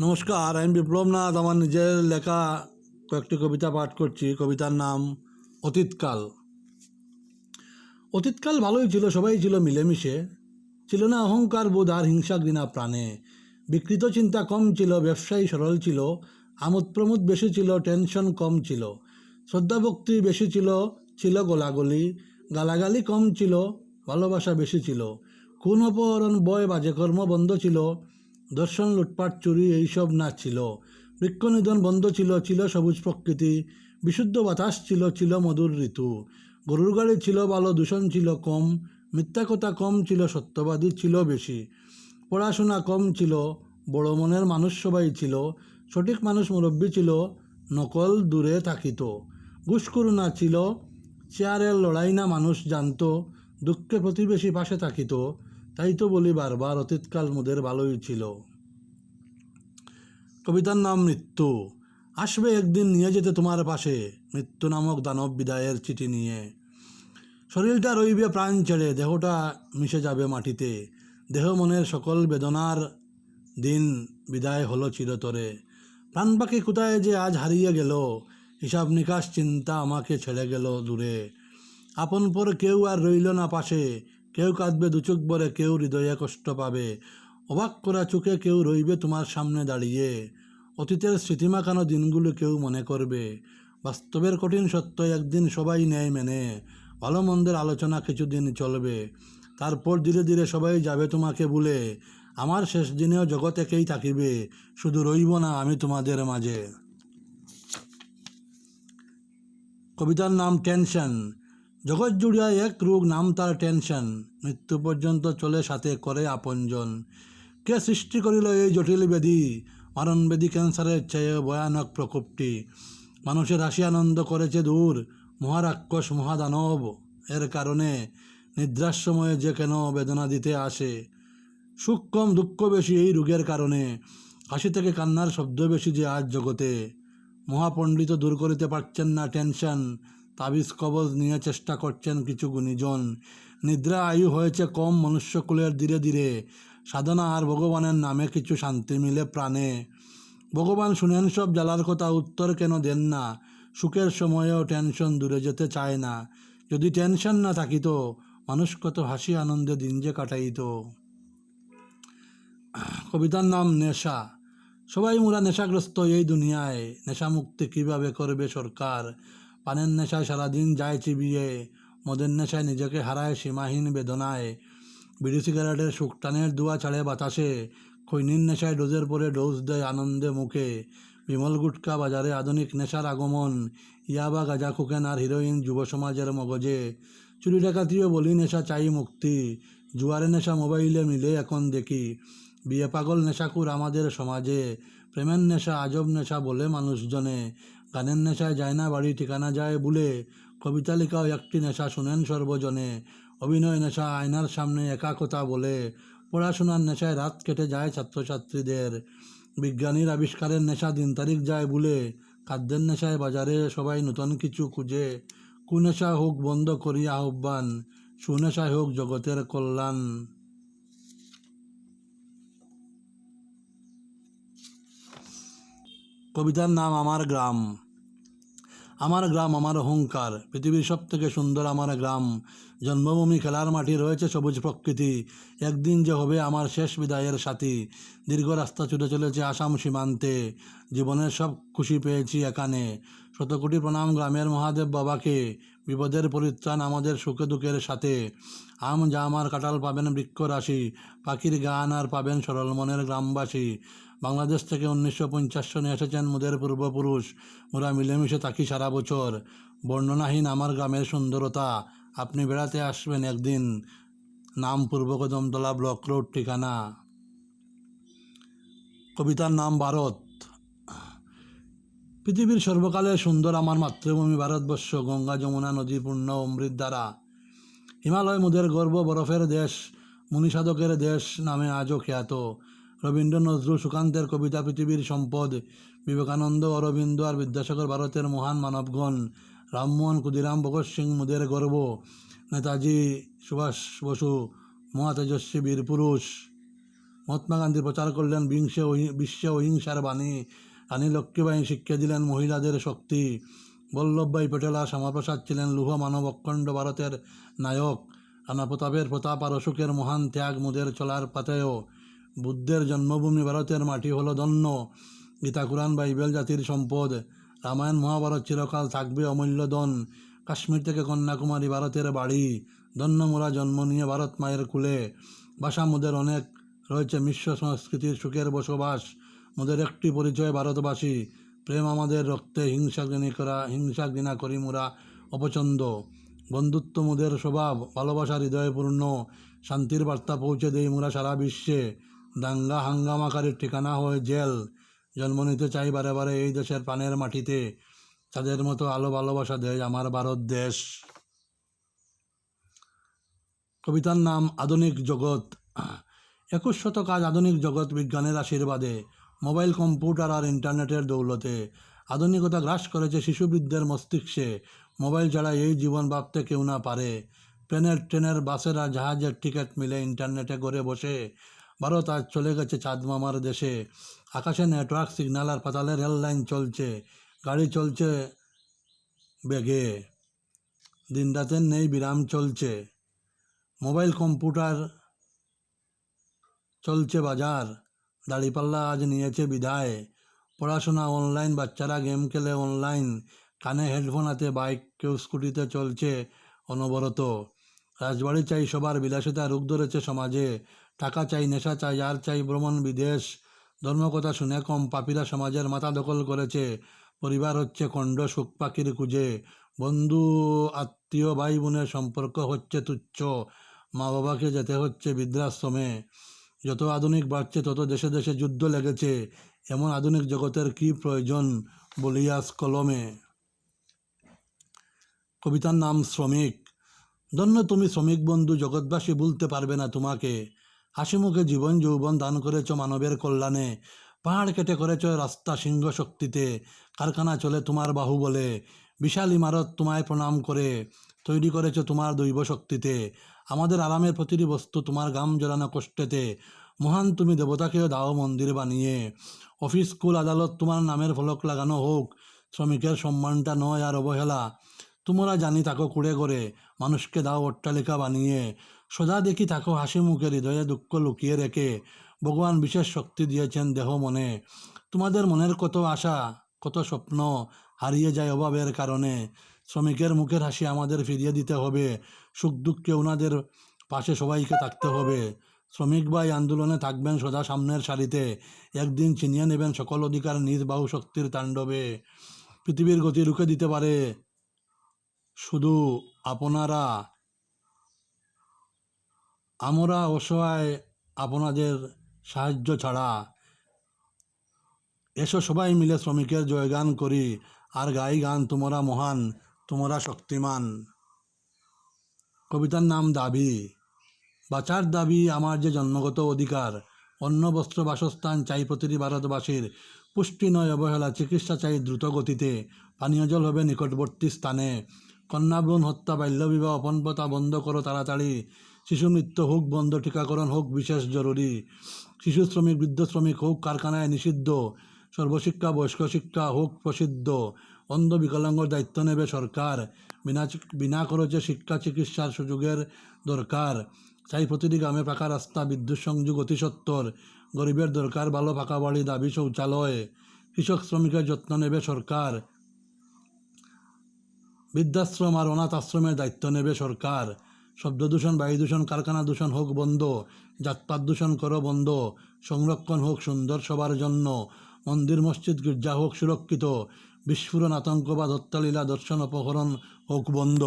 নমস্কার, আমি বিপ্লবনাথ, আমার নিজের লেখা কয়েকটি কবিতা পাঠ করছি। কবিতার নাম অতীতকাল। অতীতকাল ভালোই ছিল, সবাই ছিল মিলেমিশে। ছিল না অহংকার, বোধ আর হিংসা, ঘৃণা প্রাণে। বিকৃত চিন্তা কম ছিল, ব্যবসায়ী সরল ছিল। আমোদ প্রমোদ বেশি ছিল, টেনশন কম ছিল। শ্রদ্ধা ভক্তি বেশি ছিল ছিল গোলাগুলি। গালাগালি কম ছিল, ভালোবাসা বেশি ছিল। খুন অপহরণ, বয় বাজে কর্ম বন্ধ ছিল। দর্শন, লুটপাট, চুরি এইসব না ছিল। বৃক্ষনিধন বন্ধ ছিল ছিল সবুজ প্রকৃতি, বিশুদ্ধ বাতাস ছিল ছিল মধুর ঋতু। গরুর গাড়ি ছিল ভালো, দূষণ ছিল কম, মিথ্যা কথা কম ছিল, সত্যবাদী ছিল বেশি। পড়াশোনা কম ছিল, বড় মনের মানুষ সবাই ছিল, সঠিক মানুষ মুরব্বী ছিল, নকল দূরে থাকিত। ঘুষখুরুনা ছিল, চেয়ারের লড়াই না মানুষ জানতো, দুঃখে প্রতিবেশী পাশে থাকিত। তাই তো বলি বারবার, অতীতকাল মোদের ভালোই ছিল। কবিতার নাম মৃত্যু। আসবে একদিন নিয়ে যেতে তোমার পাশে, মৃত্যু নামক দানব বিদায়ের চিঠি নিয়ে। শরীরটা রইবে প্রাণ ছেড়ে, দেহটা মিশে যাবে মাটিতে। দেহ মনের সকল বেদনার দিন বিদায় হলো চিরতরে। প্রাণ পাখি কোথায় যে আজ হারিয়ে গেল? হিসাব নিকাশ চিন্তা আমাকে ছেড়ে গেল দূরে। আপন পর কেউ আর রইল না পাশে কেউ কাঁদবে দুচোখ ভরে কেউ হৃদয়ে কষ্ট পাবে। অবাক করা চোখে কেউ রইবে তোমার সামনে দাঁড়িয়ে। অতীতের স্মৃতিমাখানো দিনগুলো কেউ মনে করবে। বাস্তবের কঠিন সত্য একদিন সবাই নেয় মেনে। ভালো মন্দের আলোচনা কিছুদিন চলবে। তারপর ধীরে ধীরে সবাই যাবে তোমাকে বলে আমার শেষ দিনেও জগৎ একেই থাকিবে। শুধু রইব না আমি তোমাদের মাঝে। কবিতার নাম টেনশন। জগৎ জুড়িয়া এক রোগ নাম তার টেনশন। মৃত্যু পর্যন্ত চলে সাথে করে আপনজন। কে সৃষ্টি করিল এই জটিল ব্যাধি? মারণবেদী ক্যান্সারের চেয়ে ভয়ানক প্রকোপটি। মানুষের হাসি আনন্দ করেছে দূর। মহারাক্ষস মহাদানব। এর কারণে নিদ্রার সময়ে যে কেন বেদনা দিতে আসে? সুখ কম দুঃখ বেশি এই রোগের কারণে। হাসি থেকে কান্নার শব্দ বেশি যে আজ জগতে। মহাপণ্ডিত দূর করিতে পারছেন না টেনশন। তাবিজ কবজ নিয়ে চেষ্টা করছেন কিছু গুণীজন। নিদ্রা আয়ু হয়েছে কম মনুষ্যকুলের ধীরে ধীরে। সাধনা আর ভগবানের নামে কিছু শান্তি মিলে প্রাণে। ভগবান শুনেন সব জ্বালার কথা, উত্তর কেন দেন না? সুখের সময়েও টেনশন দূরে যেতে চায় না। যদি টেনশন না থাকিত, মানুষ কত হাসি আনন্দে দিন যে কাটাইত। কবিতার নাম নেশা। সবাই মোরা নেশাগ্রস্ত এই দুনিয়ায়। নেশা মুক্তি কীভাবে করবে সরকার? পানের নেশায় সারাদিন যায় চিবিয়ে, মদের নেশায় নিজেকে হারায় সীমাহীন বেদনায়। বিড়ি সিগারেটের শুকটানের দুয়া ছাড়ে বাতাসে, খৈনির নেশায় ডোজের পরে ডোজ দেয় আনন্দে মুখে। বিমল গুটকা বাজারে আধুনিক নেশার আগমন ইয়াবা গাজা খুকেন আর হিরোইন যুব সমাজের মগজে। চুরি ডাকাতিও বলি নেশা চাই মুক্তি, জুয়ারে নেশা মোবাইলে মিলে এখন দেখি। বিয়ে পাগল নেশাকুর আমাদের সমাজে, প্রেমের নেশা আজব নেশা বলে মানুষজনে। গানের নেশায় যায় না বাড়ি ঠিকানা যায় বলে কবিতা লেখাও একটি নেশা শুনেন সর্বজনে। অভিনয় নেশা আয়নার সামনে একা কথা বলে। পড়াশোনার নেশায় রাত কেটে যায় ছাত্রছাত্রীদের। বিজ্ঞানীর আবিষ্কারের নেশা দিন তারিখ যায় বলে খাদ্যের নেশায় বাজারে সবাই নতুন কিছু খুঁজে। কুনেশা হোক বন্ধ করি আহ্বান, সুনেশায় হোক জগতের কল্যাণ। কবিতার নাম আমার গ্রাম। আমার গ্রাম, আমার অহংকার। পৃথিবীর সব থেকে সুন্দর আমার গ্রাম। জন্মভূমি খেলার মাঠে রয়েছে সবুজ প্রকৃতি। একদিন যে হবে আমার শেষ বিদায়ের সাথী। দীর্ঘ রাস্তা ছুটে চলেছে আসাম সীমান্তে। জীবনের সব খুশি পেয়েছি এখানে। শতকোটি প্রণাম গ্রামের মহাদেব বাবাকে। বিপদের পরিত্রাণ আমাদের সুখে দুঃখের সাথে। আম জাম আর কাঁঠাল পাবেন বৃক্ষ রাশি পাখির গান আর পাবেন সরল মনের গ্রামবাসী। বাংলাদেশ থেকে উনিশশো পঞ্চাশ সনে এসেছেন মোদের পূর্বপুরুষ। মোরা মিলেমিশে থাকি সারা বছর। বর্ণনাহীন আমার গ্রামের সুন্দরতা। আপনি বেড়াতে আসবেন একদিন। নাম পূর্ব কদমতলা ব্লক রোড, ঠিকানা। কবিতার নাম ভারত। পৃথিবীর সর্বকালের সুন্দর আমার মাতৃভূমি ভারতবর্ষ। গঙ্গা, যমুনা, নদী, পূর্ণ অমৃত দ্বারা। হিমালয় মোদের গর্ব, বরফের দেশ, মুনিসাধকের দেশ নামে আজও খ্যাত। রবীন্দ্র নজরুল সুকান্তের কবিতা পৃথিবীর সম্পদ, বিবেকানন্দ, অরবিন্দ আর বিদ্যাসাগর ভারতের মহান মানবগণ, রামমোহন ক্ষুদিরাম, ভগৎ সিং মুদের গর্ব, নেতাজি সুভাষ বসু, মহাতেজস্বী বীর পুরুষ। মহাত্মা গান্ধী প্রচার করলেন বিংশে বিশ্বে অহিংসার বাণী। রানী লক্ষ্মীবাঈ শিক্ষা দিলেন মহিলাদের শক্তি। বল্লভভাই পটেল আর শ্যামাপ্রসাদ ছিলেন লুহ মানব অখণ্ড ভারতের নায়ক। রানা প্রতাপের প্রতাপ আর অশোকের মহান ত্যাগ মুদের চলার পাতেও বুদ্ধের জন্মভূমি ভারতের মাটি হলো ধন্য। গীতা, কুরআন, বাইবেল জাতির সম্পদ। রামায়ণ, মহাভারত চিরকাল থাকবে অমূল্য দন কাশ্মীর থেকে কন্যাকুমারী ভারতের বাড়ি। ধন্য মোরা জন্ম নিয়ে ভারত মায়ের কুলে। ভাষা মোদের অনেক। রয়েছে মিশ্র সংস্কৃতির সুখের বসবাস। মোদের একটি পরিচয় ভারতবাসী। প্রেম আমাদের রক্তে হিংসা ঘৃণী করা, হিংসা ঘৃণা করি মোরা অপছন্দ। বন্ধুত্ব মোদের স্বভাব, ভালোবাসা হৃদয়পূর্ণ। শান্তির বার্তা পৌঁছে দেই মোরা সারা বিশ্বে। দাঙ্গা হাঙ্গামাকারীর ঠিকানা হয় জেল। জন্ম নিতে চাই বারে বারে এই দেশের প্রাণের মাটিতে। তাদের মতো আলো ভালোবাসা দেয় আমার ভারত দেশ। কবিতার নাম আধুনিক জগৎ। একুশ শতক আজ আধুনিক জগৎ বিজ্ঞানের আশীর্বাদে। মোবাইল, কম্পিউটার আর ইন্টারনেটের দৌলতে। আধুনিকতা গ্রাস করেছে শিশুবৃদ্ধের মস্তিষ্কে। মোবাইল ছাড়া এই জীবন ভাবতে কেউ না পারে। প্লেনের, ট্রেনের, বাসের আর জাহাজের টিকিট মিলে ইন্টারনেটে ঘরে বসে। ভারত আজ চলে গেছে চাঁদ মামার দেশে। আকাশে নেটওয়ার্ক সিগন্যাল আর পাতালে রেল লাইন চলছে, গাড়ি চলছে বেগে। দিন রাতের নেই বিরাম চলছে। মোবাইল, কম্পিউটার চলছে বাজার। দাড়িপাল্লা আজ নিয়েছে বিদায়। পড়াশোনা অনলাইন বাচ্চারা গেম খেলে অনলাইন কানে হেডফোন হাতে বাইক কেউ স্কুটিতে চলছে অনবরত। রাজবাড়ি চাই সবার, বিলাসিতা রূপ ধরেছে সমাজে। টাকা চাই, নেশা চাই, আর চাই ভ্রমণ বিদেশ। ধর্মকথা শুনে কম পাপীরা সমাজের মাথা দখল করেছে। পরিবার হচ্ছে কণ্ড সুখ পাখির খুঁজে বন্ধু, আত্মীয় ভাই বোনের সম্পর্ক হচ্ছে তুচ্ছ। মা বাবাকে যেতে হচ্ছে বৃদ্ধাশ্রমে। যত আধুনিক বাড়ছে, তত দেশে দেশে যুদ্ধ লেগেছে। এমন আধুনিক জগতের কি প্রয়োজন বলিয়াস কলমে? কবিতার নাম শ্রমিক। ধন্য তুমি শ্রমিক বন্ধু, জগৎবাসী বলতে পারবে না তোমাকে। হাসি মুখে জীবন যৌবন দান করেছ মানবের কল্যাণে। পাহাড় কেটে করেছ রাস্তা সিংহ শক্তিতে। কারখানা চলে তোমার বাহু বলে। বিশাল ইমারত তোমায় প্রণাম করে। তৈরি করেছ তোমার দৈব শক্তিতে। আমাদের আরামের প্রতিটি বস্তু তোমার গাম জড়ানো কষ্টেতে। মহান তুমি দেবতাকেও দাও মন্দির বানিয়ে। অফিস, স্কুল, আদালত তোমার নামের ফলক লাগানো হোক। শ্রমিকের সম্মানটা নয় আর অবহেলা। তোমরা জানি তাকো কুড়ে করে মানুষকে দাও অট্টালিকা বানিয়ে। সোজা দেখি থাকো হাসি মুখে হৃদয়ে দুঃখ লুকিয়ে রেখে ভগবান বিশেষ শক্তি দিয়েছেন দেহ মনে। তোমাদের মনের কত আশা, কত স্বপ্ন হারিয়ে যায় অভাবের কারণে। শ্রমিকের মুখের হাসি আমাদের ফিরিয়ে দিতে হবে। সুখ দুঃখে ওনাদের পাশে সবাইকে থাকতে হবে। শ্রমিক ভাই আন্দোলনে থাকবেন সদা সামনের সারিতে। একদিন ছিনিয়ে নেবেন সকল অধিকার নিজ বাহু শক্তির তাণ্ডবে। পৃথিবীর গতি রুখে দিতে পারে। শুধু আপনারা আমরা অসহায় আপনাদের সাহায্য ছাড়া এসো সবাই মিলে শ্রমিকের জয়গান করি, আর গাই গান তোমরা মহান, তোমরা শক্তিমান। কবিতার নাম দাবি, বাঁচার দাবি আমার যে জন্মগত অধিকার, অন্ন, বস্ত্র, বাসস্থান চাই প্রতিটি ভারতবাসীর, পুষ্টি নয় অবহেলা, চিকিৎসা চাই দ্রুত গতিতে, পানীয় জল হবে নিকটবর্তী স্থানে। কন্যাভ্রূণ হত্যা, বাল্যবিবাহ, অপনপতা বন্ধ করো তাড়াতাড়ি শিশু মৃত্যু হোক, বন্ধ টিকাকরণ হোক, বিশেষ জরুরি। শিশু শ্রমিক, বৃদ্ধ শ্রমিক হোক, কারখানায় নিষিদ্ধ। সর্বশিক্ষা, বয়স্ক শিক্ষা হোক, প্রসিদ্ধ। অন্ধ বিকলাঙ্গর দায়িত্ব নেবে সরকার। বিনা বিনা খরচে শিক্ষা, চিকিৎসার সুযোগের দরকার। চাই প্রতিটি গ্রামে পাকা রাস্তা, বিদ্যুৎ সংযোগ অতি সত্তর। গরিবের দরকার, ভালো পাকা বাড়ি, দাবি শৌচালয়। কৃষক শ্রমিকের যত্ন নেবে সরকার। বৃদ্ধাশ্রম আর অনাথ আশ্রমের দায়িত্ব নেবে সরকার। শব্দ দূষণ, বায়ু দূষণ, কারখানা দূষণ হোক বন্ধ, জাতপাত দূষণ করো বন্ধ, সংরক্ষণ হোক সুন্দর সবার জন্য, মন্দির, মসজিদ, গির্জা হোক সুরক্ষিত, বিস্ফোরণ, আতঙ্কবাদ, হত্যালীলা, দর্শন, অপহরণ হোক বন্ধ।